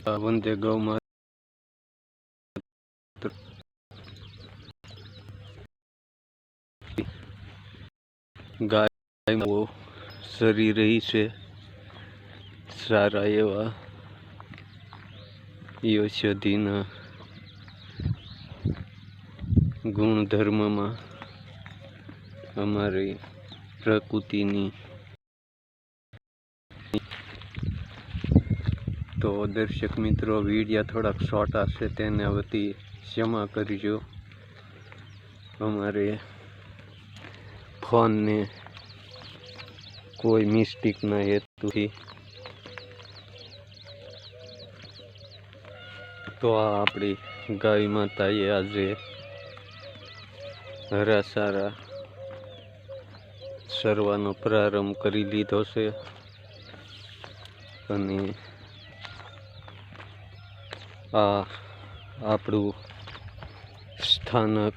વંદે ગૌ ગાય સરી રહી છે. સારા એવા ઔષધિના ગુણધર્મમાં અમારી પ્રકૃતિની તો દર્શક મિત્રો વિડીયા થોડાક શોર્ટ હશે, તેને વતી ક્ષમા કરજો. અમારે ફોનને કોઈ મિસ્ટેકના હેતુથી. તો આ આપણી ગાય માતાએ આજે હરા સારા સરવાનો પ્રારંભ કરી લીધો છે. અને આ આપણું સ્થાનક.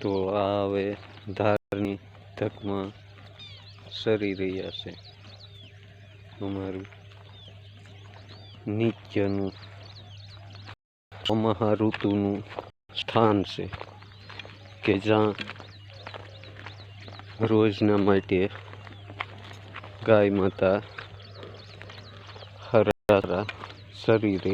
તો આ હવે ધારની ધકમાં સરી રહ્યા છે. અમારું નિત્યનું મહા ઋતુનું સ્થાન છે કે જ્યાં રોજના માટે ગાય માતા હરા શરીરે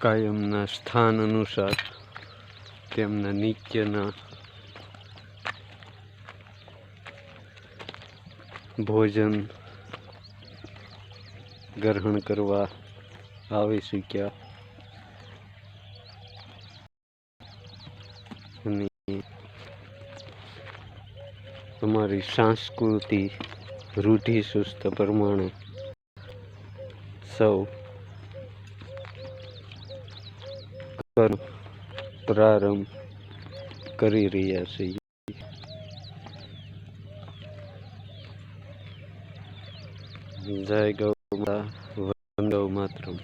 કાયમના સ્થાન અનુસાર તેમના નિત્યના ભોજન ગ્રહણ કરવા આવી શક્યા. અને અમારી સંસ્કૃતિ રૂઢિ સુસ્ત પ્રમાણે સૌ પ્રારંભ કરી રહ્યા છીએ જય ગૌ માતા, વંદે માતરમ.